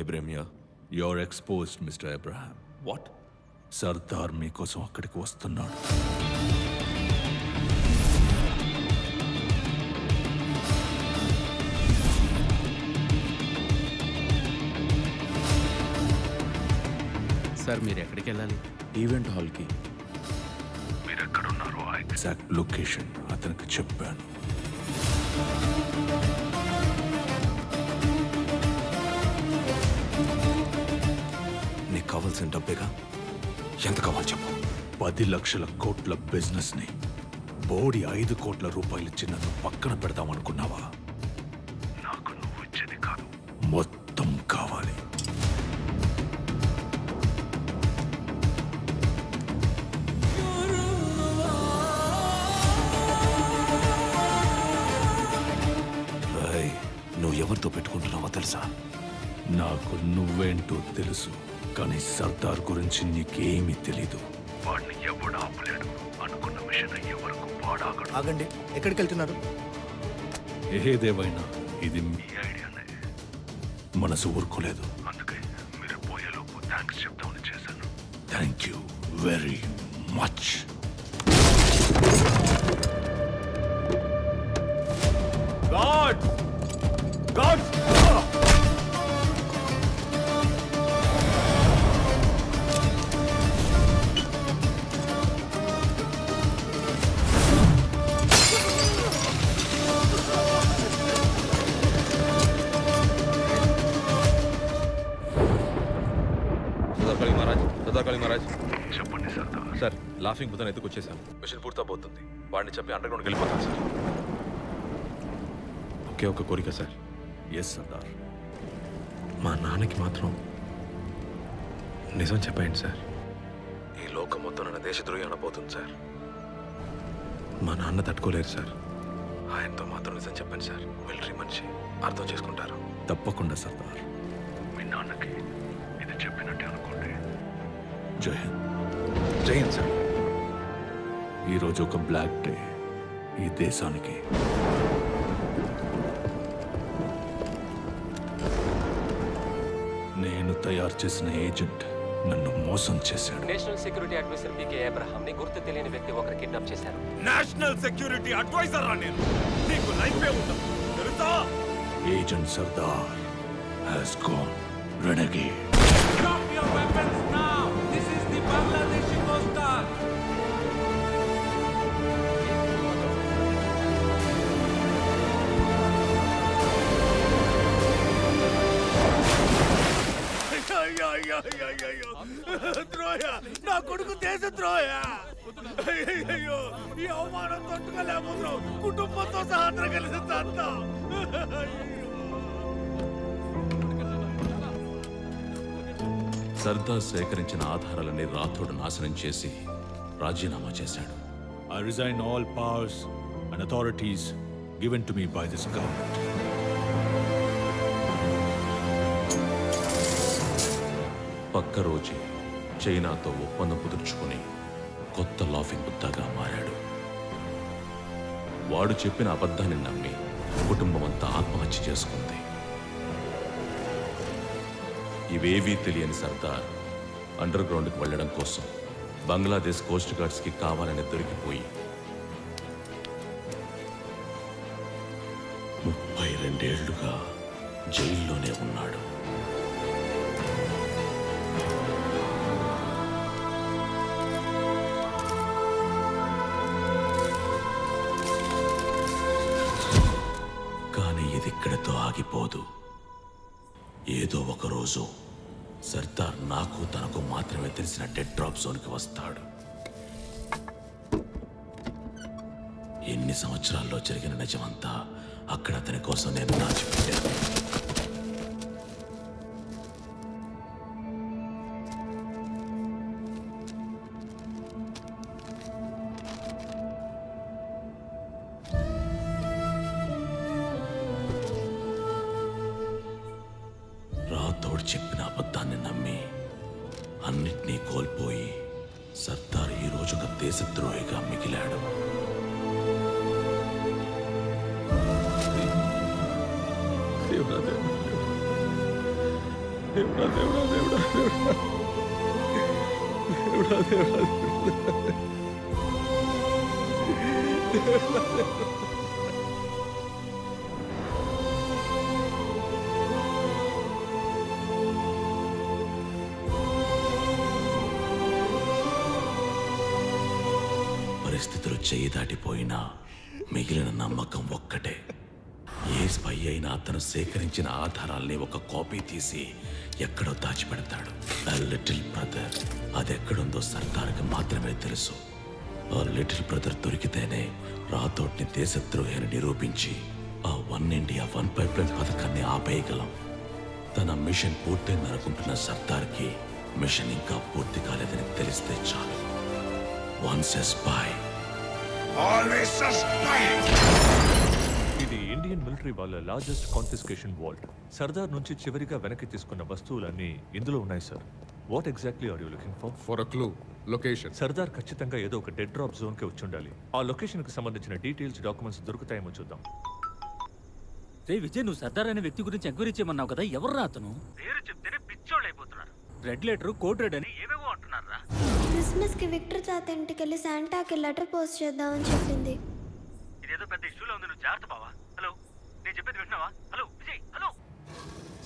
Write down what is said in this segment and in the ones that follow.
Abraham you're exposed, Mr. Abraham. What Sardar మీకోసం అక్కడికి వస్తున్నాడు సార్ మీరు ఎక్కడికి వెళ్ళాలి? ఈవెంట్ హాల్కి మీరు ఎక్కడున్నారో ఆ ఎగ్జాక్ట్ లొకేషన్ అతనికి చెప్పాను. కావాల్సిన డబ్బేగా? ఎంత కావాలి చెప్పు. పది లక్షల కోట్ల బిజినెస్ని బోడి ఐదు కోట్ల రూపాయలు ఇచ్చి నన్ను పక్కన పెడదామనుకున్నావా? నాకు నువ్వు ఇచ్చేది కాదు. మొత్తం కావాలి. నువ్వు ఎవరితో పెట్టుకుంటున్నావో తెలుసా? నాకు నువ్వేంటో తెలుసు. కానీ సర్దార్ గురించి నీకేమీ తెలీదు. వాడిని ఎవడు ఆపలేడు. అనుకున్న మిషన్ అయ్యే వరకు వాడాగడు. ఆగండి. ఎక్కడికి వెళ్తున్నారు? ఏదేవైనా ఇది మీ ఐడియానే. మనసు ఊరుకోలేదు. అందుకే మీరు పోయేలోపు థ్యాంక్స్ చెప్తామని చేశాను. Thank you very much. Sardar Kali Maharaj. చెప్పండి సర్దార్ సార్ లాఫింగ్ బుద్ధని ఎత్తుకొచ్చేసాను మిషన్ పూర్తవబోతుంది వాడిని చెప్పి అండర్ గ్రౌండ్కి వెళ్ళిపోతాను సార్. ఒకే ఒక కోరిక సార్. ఎస్ సర్దార్ మా నాన్నకి మాత్రం నిజం చెప్పండి సార్. ఈ లోకం మొత్తం నన్ను దేశద్రోహి అనబోతుంది సార్. మా నాన్న తట్టుకోలేరు సార్. ఆయనతో మాత్రం నిజం చెప్పండి సార్. మిలిటరీ మనిషి అర్థం చేసుకుంటారు. తప్పకుండా సర్దార్. మీ నాన్నకి ఇది చెప్పినట్టే అనుకోండి జై హింద్ జైన్ సార్ ఈరోజు ఒక బ్లాక్ డే ఈ దేశానికి. నేను తయారు చేసిన ఏజెంట్ నన్ను మోసం చేశాడు. National security adviser PK Abraham ని గుర్తు తెలియని వ్యక్తి ఒకరు కిడ్నాప్ చేశారు. నేషనల్ సెక్యూరిటీ అడ్వైజర్ రా నేను. నీకు లైఫే ఉండదు. తెలుసా? Agent Sardar has gone renegade Drop your weapons. నా కొడుకు దేశ ద్రోహ అయ్యో ఈ అవమానం తట్టుకోలేకపోతున్నావు. కుటుంబంతో సహా కలిసి తంతా సర్దార్ సేకరించిన ఆధారాలని రాథోడ్ నాశనం చేసి రాజీనామా చేశాడు. I resign all powers and authorities given to me by this government. పక్క రోజే చైనాతో ఒప్పందం కుదుర్చుకుని కొత్త లాఫింగ్ బుద్ధగా మారాడు. వాడు చెప్పిన అబద్ధాన్ని నమ్మి కుటుంబం అంతా ఆత్మహత్య చేసుకుంది. ఇవేవీ తెలియని సర్దార్ అండర్ గ్రౌండ్కి వెళ్ళడం కోసం బంగ్లాదేశ్ కోస్ట్ గార్డ్స్కి కావాలని దొరికిపోయి జోన్కి వస్తాడు. ఎన్ని సంవత్సరాల్లో జరిగిన నిజమంతా అక్కడ అతని కోసం నేను దాచిపెట్టాను. పరిస్థితులు చేయి దాటిపోయినా మిగిలిన నమ్మకం ఒక్కటే. ఏ స్పై అయినా అతను సేకరించిన ఆధారాల్ని ఒక కాపీ తీసి ఎక్కడో దాచిపెడతాడు. లిటిల్ బ్రదర్ అది ఎక్కడుందో సర్కార్కి మాత్రమే తెలుసు. ఆ లిటిల్ బ్రదర్ దొరికితేనే రాథోడ్ని దేశద్రోహి అని నిరూపించి ఆ one India one pipeline పథకాన్ని ఆపేయగలం. తన మిషన్ పూర్తయిందనుకుంటున్న సర్దార్కి మిషన్ ఇంకా పూర్తి కాలేదని తెలిస్తే చాలు. వన్స్ ఎ స్పై ఇది ఇండియన్ మిలిటరీ వాళ్ళ లార్జెస్ట్ కాన్ఫిస్కేషన్ వాల్ట్ సర్దార్ నుంచి చివరిగా వెనక్కి తీసుకున్న వస్తువులన్నీ ఇందులో ఉన్నాయి sir what exactly are you looking for for a clue location Sardar ఖచ్చితంగా ఏదో ఒక డెడ్ డ్రాప్ జోన్కి వచ్చి ఉండాలి. ఆ లొకేషన్కి సంబంధించిన డీటెయిల్స్ డాక్యుమెంట్స్ దొరుకుతాయేమో చూద్దాం. రే విజయ్ నువ్వు సర్దార్ అనే వ్యక్తి గురించి ఎంక్వైరీ చేయమన్నావు కదా ఎవర్రా అతను? పేరు చెప్తేనే పిచ్చోళ్ళు అయిపోతున్నారు. రెడ్ లెటర్ కోడ్ రెడ్ అని. ఏవేవో అంటున్నారా క్రిస్మస్కి విక్టర్ తాత ఇంటికి వెళ్ళి శాంటాకి లెటర్ పోస్ట్ చేద్దామని చెప్పింది. ఇదేదో పెద్ద ఇష్యూలో ఉంది నువ్వు జాగ్రత్త బావా. హలో నేను చెప్పేది వింటున్నావా హలో విజయ్.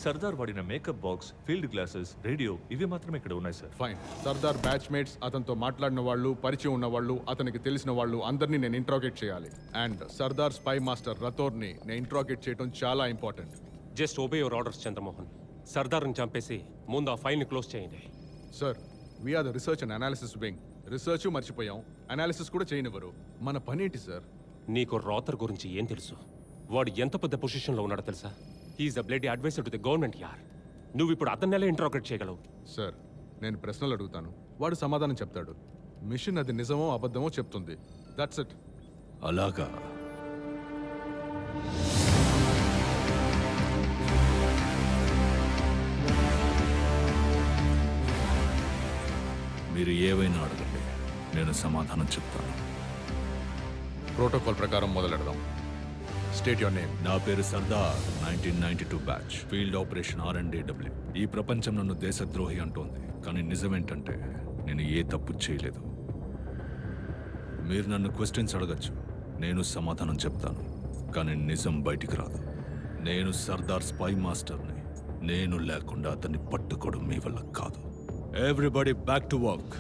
సర్దార్ వాడిన makeup box field glasses radio ఇవి మాత్రమే ఇక్కడ ఉన్నాయి sir. Fine. Sardar batch mates అతనితో మాట్లాడిన వాళ్ళు పరిచయం ఉన్న వాళ్ళు అతనికి తెలిసిన వాళ్ళు అందరినీ నేను ఇంట్రాగేట్ చేయాలి. అండ్ సర్దార్ స్పై మాస్టర్ రతోర్ని నేను ఇంట్రాగేట్ చేయడం చాలా important just obey your orders Chandramohan. సర్దార్ని చంపేసి ముందు ఆ ఫైల్ని క్లోజ్ చేయండి. Sir we're the research and analysis wing research మర్చిపోయాం. అనాలిసిస్ కూడా చేయనివ్వరు. మన పని ఏంటి సార్ నీకు రాతర్ గురించి ఏం తెలుసు? వాడు ఎంత పెద్ద పొజిషన్లో ఉన్నాడో తెలుసా? He's a blood adviser to the government యార్ నువ్వు ఇప్పుడు అతన్ని ఎలా ఇంట్రాగేట్ చేయగలవు. సార్ నేను ప్రశ్నలు అడుగుతాను. వాడు సమాధానం చెప్తాడు. మిషన్ అది నిజమో అబద్ధమో చెప్తుంది. దట్స్ ఇట్ అలాగా. మీరు ఏవైనా అడగండి. నేను సమాధానం చెప్తాను. ప్రోటోకాల్ ప్రకారం మొదలెడదాం. స్టేట్ యువర్ నేమ్ నా పేరు Sardar nineteen ninety two batch field operation R and W ఈ ప్రపంచం నన్ను దేశద్రోహి అంటోంది. కానీ నిజమేంటంటే నేను ఏ తప్పు చేయలేదు. మీరు నన్ను క్వశ్చన్స్ అడగచ్చు. నేను సమాధానం చెప్తాను. కానీ నిజం బయటికి రాదు. నేను సర్దార్ స్పై మాస్టర్ని నేను లేకుండా అతన్ని పట్టుకోవడం మీ వల్ల కాదు. Everybody back to work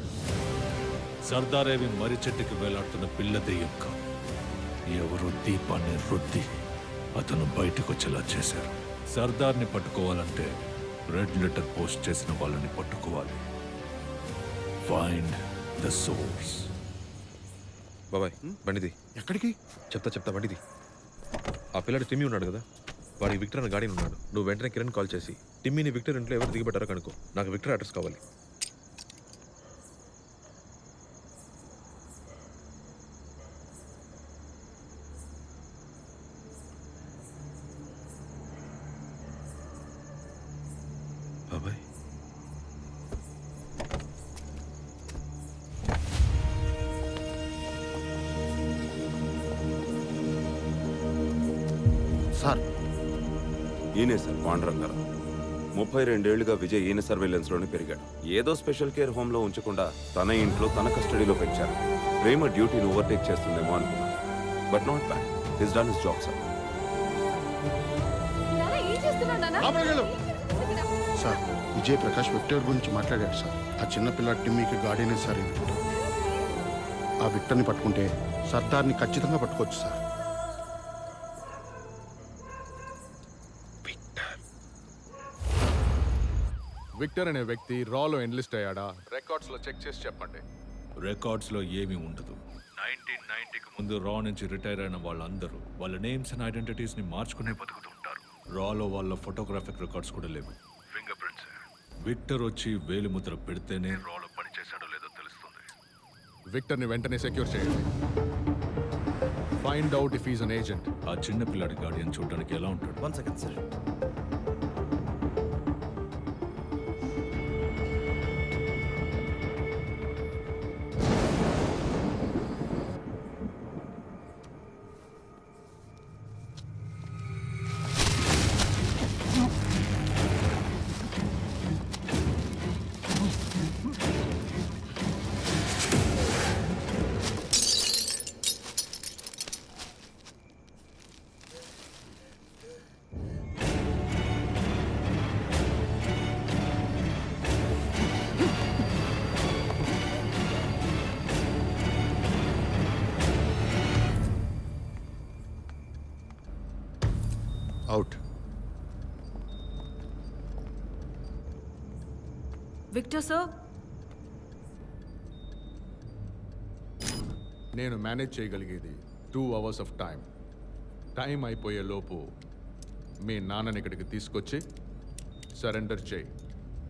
Sardar ఏవి మర్రి చెట్టుకి వేలాడుతున్న పిల్ల దెయ్యం కాదు. ఎవరు దీపాన్ని రుద్ది అతను బయటకు వచ్చేలా చేశారు. సర్దార్ని పట్టుకోవాలంటే రెడ్ లెటర్ పోస్ట్ చేసిన వాళ్ళని పట్టుకోవాలి. ఫైండ్ ద సోర్స్ బాబాయ్ బండిది. ఎక్కడికి? చెప్తా చెప్తా బండిది. ఆ పిల్లడు టిమ్మి ఉన్నాడు కదా? వాడికి విక్టర్ అనే గాడి ఉన్నాడు. నువ్వు వెంటనే కిరణ్ కాల్ చేసి టిమ్మిని విక్టర్ ఇంట్లో ఎవరు దిగబెట్టారో కనుకో నాకు విక్టర్ అడ్రస్ కావాలి. సార్. ఈయనే సార్ పాండురంగారావు. ముప్పై రెండేళ్ళుగా విజయ్ ఈయన సర్వేలెన్స్లోనే పెరిగాడు. ఏదో స్పెషల్ కేర్ హోమ్లో ఉంచకుండా తన ఇంట్లో తన కస్టడీలో పెంచారు. ప్రేమ డ్యూటీని ఓవర్టేక్ చేస్తుందేమో అనుకున్నాను. But not bad. He's done his job sir. Sir Vijay Prakash Victor గురించి మాట్లాడాడు సార్. ఆ చిన్న పిల్ల టిమ్మీకి గాడీనే సార్ ఆ విక్టర్ని పట్టుకుంటే సర్దార్ని ఖచ్చితంగా పట్టుకోవచ్చు సార్. విక్టర్ అనే వ్యక్తి రాలో ఎన్లిస్ట్ అయ్యాడా? రికార్డ్స్లో చెక్ చేసి చెప్పండి. రికార్డ్స్లో ఏమీ ఉండదు. నైన్టీన్ నైన్టీకి ముందు రా నుంచి రిటైర్ అయిన వాళ్ళందరూ వాళ్ళ నేమ్స్ అండ్ ఐడెంటిటీస్ని మార్చుకునే బతుకుతుంటారు. రాలో వాళ్ళ ఫోటోగ్రాఫిక్ రికార్డ్స్ కూడా లేవు. Finger prints. విక్టర్ వచ్చి వేలిముద్ర పెడితేనే రాలో పని చేశాడో లేదో తెలుస్తుంది. విక్టర్ని వెంటనే సెక్యూర్ చేయండి. Find out if is an agent. ఆ చిన్న పిల్లాడి గార్డియన్ చూడడానికి ఎలా ఉంటాడు? One second sir. Victor sir? నేను మేనేజ్ చేయగలిగేది two hours of time time అయిపోయే లోపు మీ నాన్నని ఇక్కడికి తీసుకొచ్చి సరెండర్ చేయి.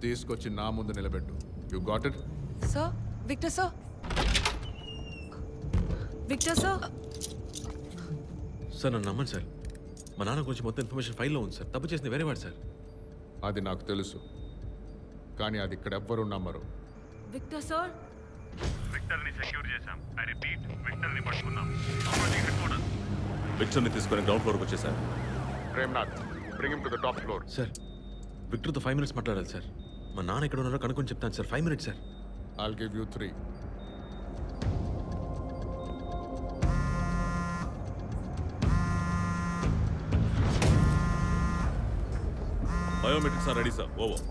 తీసుకొచ్చి నా ముందు నిలబెట్టు. You got it sir Victor sir? Victor sir? Sir నన్ను నమ్మండి సార్. మా నాన్న గురించి మొత్తం ఇన్ఫర్మేషన్ ఫైల్లో ఉంది సార్. తప్పు చేసింది వేరే వాడు సార్. అది నాకు తెలుసు. కానీ అది ఇక్కడ ఎవ్వరూ నమ్మరు. Victor sir? విక్టర్ని సెక్యూర్ చేశాం. ఐ రిపీట్ విక్టర్ని పట్టుకున్నాం. హెడ్ క్వార్టర్స్ విక్టర్ని తీసుకొని గ్రౌండ్ ఫ్లోర్కి వచ్చేసారు. Premnath bring him to the top floor sir విక్టర్తో five minutes మాట్లాడాలి సార్. మా నాన్న ఎక్కడ ఉన్నారో కనుక్కొని చెప్తాను sir. Five minutes sir. I'll give you three biometrics are ready sir over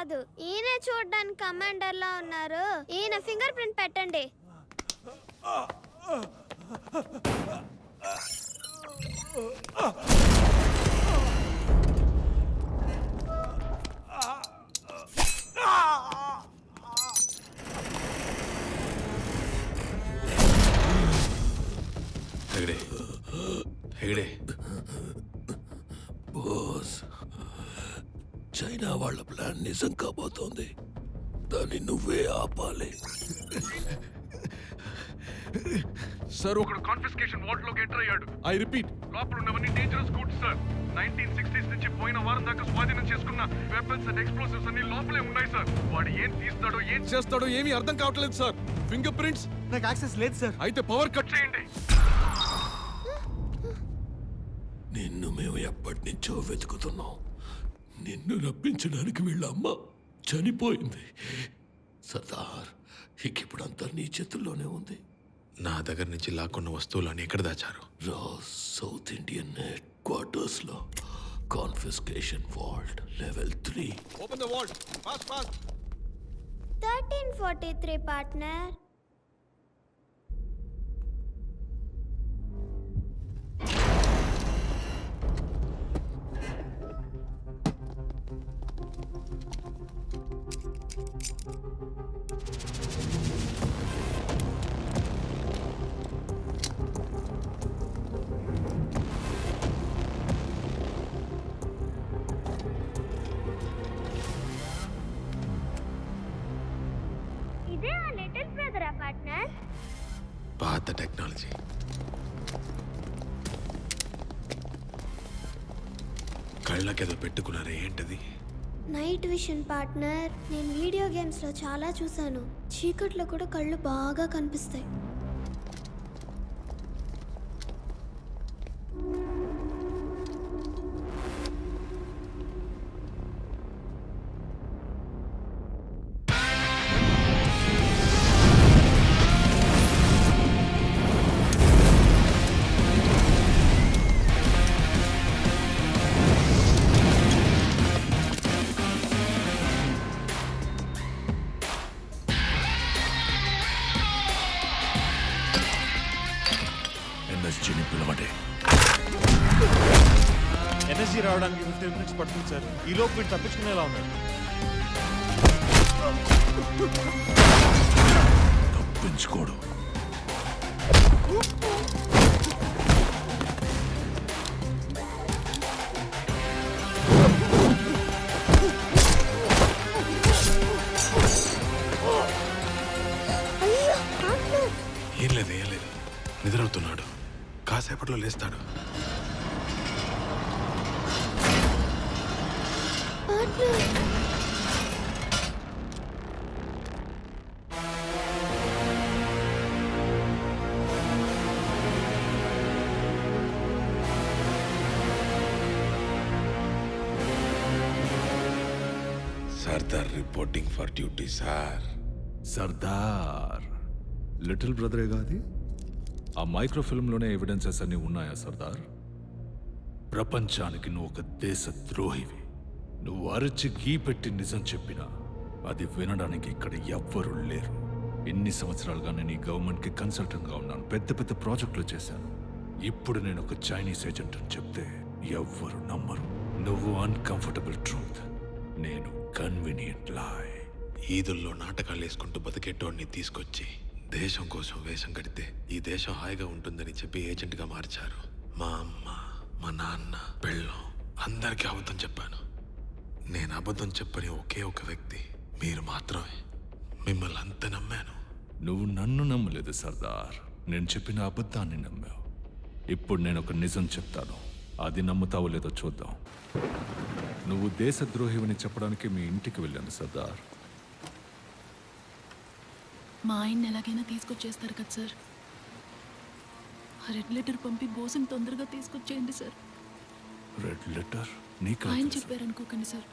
కాదు. ఈయన చూడడానికి కమాండర్ లా ఉన్నారు. ఈయన ఫింగర్ ప్రింట్ పెట్టండి. హెగడే. హెగడే. చైనా వాళ్ళ ప్లాన్ నిజం కాబోతోంది దాన్ని నువ్వే ఆపాలి. సార్ ఒకడు కాన్ఫిస్కేషన్ వార్డ్లోకి ఎంటర్ అయ్యాడు. I repeat. లోపల ఉన్నవన్నీ dangerous goods sir. Nineteen sixties నుంచి పోయిన వారం దాకా స్వాధీనం చేసుకున్న వెపన్స్ అండ్ ఎక్స్ప్లోసివ్స్ అన్ని లోపలే ఉన్నాయి సార్. వాడు ఏం తీస్తాడో ఏం చేస్తాడో ఏమీ అర్థం కావట్లేదు సార్. ఫింగర్ ప్రింట్స్ నాకు యాక్సెస్ లేదు సార్. అయితే పవర్ కట్ చేయండి. నిన్ను మేము ఎప్పటి నుంచో వెతుకుతున్నాం. నిన్ను రప్పించడానికి వీళ్ళ అమ్మ చనిపోయింది. సర్దార్ ఇక ఇప్పుడంతా నీ చేతుల్లోనే ఉంది. నా దగ్గర నుంచి లాక్కున్న వస్తువులన్నీ ఎక్కడ దాచారు? రా సౌత్ ఇండియన్ హెడ్ క్వార్టర్స్లో confiscation vault level three. Open the vault fast fast thirteen forty ఇదే ఆ లిటిల్ బ్రదరా పార్ట్నర్? పాత టెక్నాలజీ. కళ్ళకేదో పెట్టుకున్నారే ఏంటది? నైట్ విషన్ పార్ట్నర్ నేను వీడియో గేమ్స్లో చాలా చూశాను. చీకట్లో కూడా కళ్ళు బాగా కనిపిస్తాయి. ఫిఫ్టీన్ మినిట్స్ పడుతుంది సార్. ఈ లోపు వీడు తప్పించుకునేలా ఉన్నాడు. తప్పించుకోడు. ఏం లేదు ఏం లేదు. నిద్రవుతున్నాడు కాసేపట్లో లేస్తాడు. Sardar reporting for duty sir Sardar little బ్రదరే కాదు ఆ మైక్రో ఫిల్మ్లోనే ఎవిడెన్సెస్ అన్నీ ఉన్నాయా సర్దార్ ప్రపంచానికి నువ్వు ఒక దేశ ద్రోహివి నువ్వు అరచి గీ పెట్టి నిజం చెప్పినా అది వినడానికి ఇక్కడ ఎవ్వరూ లేరు. ఎన్ని సంవత్సరాలుగా నేను ఈ గవర్నమెంట్కి కన్సల్టెంట్గా ఉన్నాను పెద్ద పెద్ద ప్రాజెక్టులు చేశాను. ఇప్పుడు నేను ఒక చైనీస్ ఏజెంట్ అని చెప్తే ఎవ్వరు నమ్మరు. నువ్వు అన్కంఫర్టబుల్ ట్రూత్ నేను కన్వీనియంట్ లాయ్ ఈదుల్లో నాటకాలు వేసుకుంటూ బతికేటోడిని తీసుకొచ్చి దేశం కోసం వేషం కడితే ఈ దేశం హాయిగా ఉంటుందని చెప్పి ఏజెంట్గా మార్చారు. మా అమ్మ మా నాన్న పెళ్ళం అందరికీ అబద్ధం చెప్పాను. నేను అబద్ధం చెప్పని ఒకే ఒక వ్యక్తి. మీరు మాత్రమే. మిమ్మల్ని అంత నమ్మాను. నువ్వు నన్ను నమ్మలేదు సర్దార్. నేను చెప్పిన అబద్ధాన్ని నమ్మావు. ఇప్పుడు నేను ఒక నిజం చెప్తాను. అది నమ్ముతావో లేదో చూద్దాం. నువ్వు దేశద్రోహివని చెప్పడానికి మీ ఇంటికి వెళ్ళాను సర్దార్. మా ఆయన్ని ఎలాగైనా తీసుకొచ్చేస్తారు కదా సార్? ఆ రెడ్ లెటర్ పంపి బోసుని తొందరగా తీసుకొచ్చేయండి సార్. Red letter? నీకు ఆయన చెప్పారనుకోకండి సార్.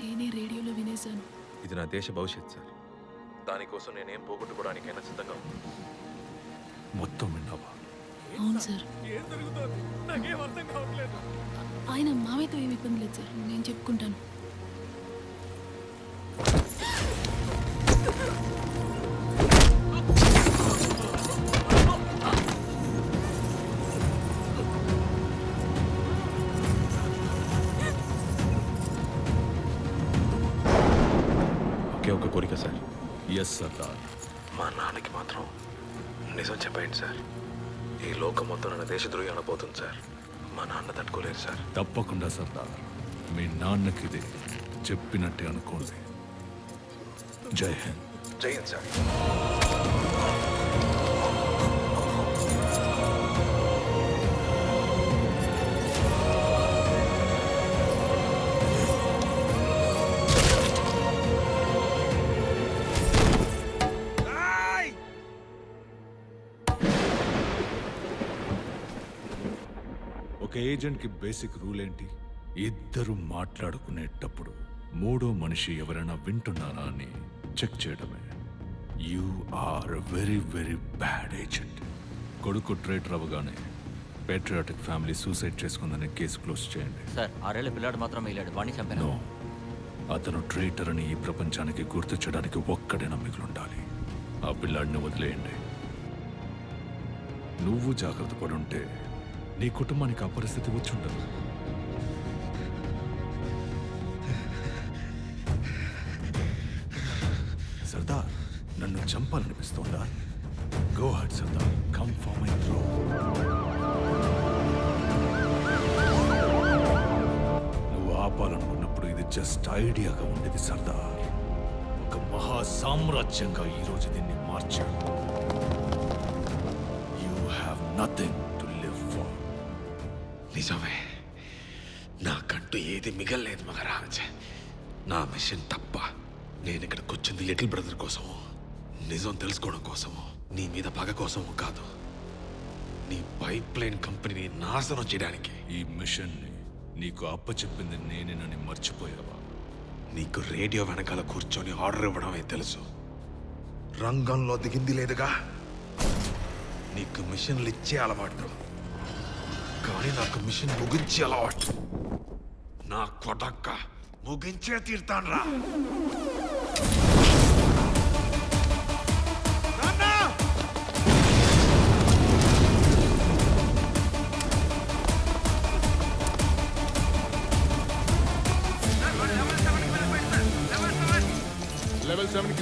నేనే రేడియోలో వినేశాను. ఇది నా దేశ భవిష్యత్ సార్. దానికోసం నేనేం పోగొట్టుకోవడానికైనా సిద్ధంగా ఉన్నాను మొత్తం విన్నావా? అవును సార్. ఏం జరుగుతుంది? నాకేం అర్థం కావట్లేదు. ఆయన మామయ్యతో ఏమి ఇబ్బంది లేదు సార్. నేను చెప్పుకుంటాను. కోరిక సార్. ఎస్ సర్దార్ మా నాన్నకి మాత్రం నిజం చెప్పండి సార్. ఈ లోకం మొత్తం నన్ను దేశద్రోహి అనబోతుంది సార్. మా నాన్న తట్టుకోలేరు సార్. తప్పకుండా సర్దార్ మీ నాన్నకి ఇది. చెప్పినట్టే అనుకోండి. జై హింద్. జై హింద్ సార్. ఒక ఏజెంట్కి బేసిక్ రూల్ ఏంటి ఇద్దరు మాట్లాడుకునేటప్పుడు మూడో మనిషి ఎవరైనా వింటున్నారా అని చెక్ చేయడమే. You are very very bad agent. కొడుకు ట్రేటర్ అవ్వగానే పేట్రియాటిక్ ఫ్యామిలీ సూసైడ్ చేసుకుందని కేసు క్లోజ్ చేయండి. సార్ ఆరేళ్ళ పిల్లాడు మాత్రం వెళ్ళాడు. చంపాను నో. అతను ట్రేటర్ అని ఈ ప్రపంచానికి గుర్తించడానికి ఒక్కడైనా మిగులుండాలి ఆ పిల్లాడిని వదిలేయండి. నువ్వు జాగ్రత్త పడుంటే నీ కుటుంబానికి ఆ పరిస్థితి వచ్చుండదు సర్దార్ నన్ను చంపాలనిపిస్తోందా? Go ahead Sardar. Come for my throw నువ్వు ఆపాలనుకున్నప్పుడు ఇది జస్ట్ ఐడియాగా ఉండేది సర్దార్. ఒక మహా సామ్రాజ్యంగా ఈరోజు దీన్ని మార్చాడు యూ హ్యావ్ నథింగ్ ఏది మిగల్లేదు మహారాజ్. నా మిషన్ తప్ప నేను ఇక్కడికి వచ్చింది లిటిల్ బ్రదర్ కోసము నిజం తెలుసుకోవడం కోసము నీ మీద పగ కోసము కాదు. నీ పైప్ లైన్ కంపెనీని నాశనం చేయడానికి ఈ మిషన్ని నీకు అప్పచెప్పింది నేనేనని మర్చిపోయావా? నీకు రేడియో వెనకాల కూర్చొని ఆర్డర్ ఇవ్వడమే తెలుసు. రంగంలో దిగింది లేదుగా? నీకు మిషన్లు ఇచ్చే అలవాటు. కానీ నాకు మిషన్ ముగించే అలవాటు. నా కొడక్క ముగించే తీర్తాన్రా.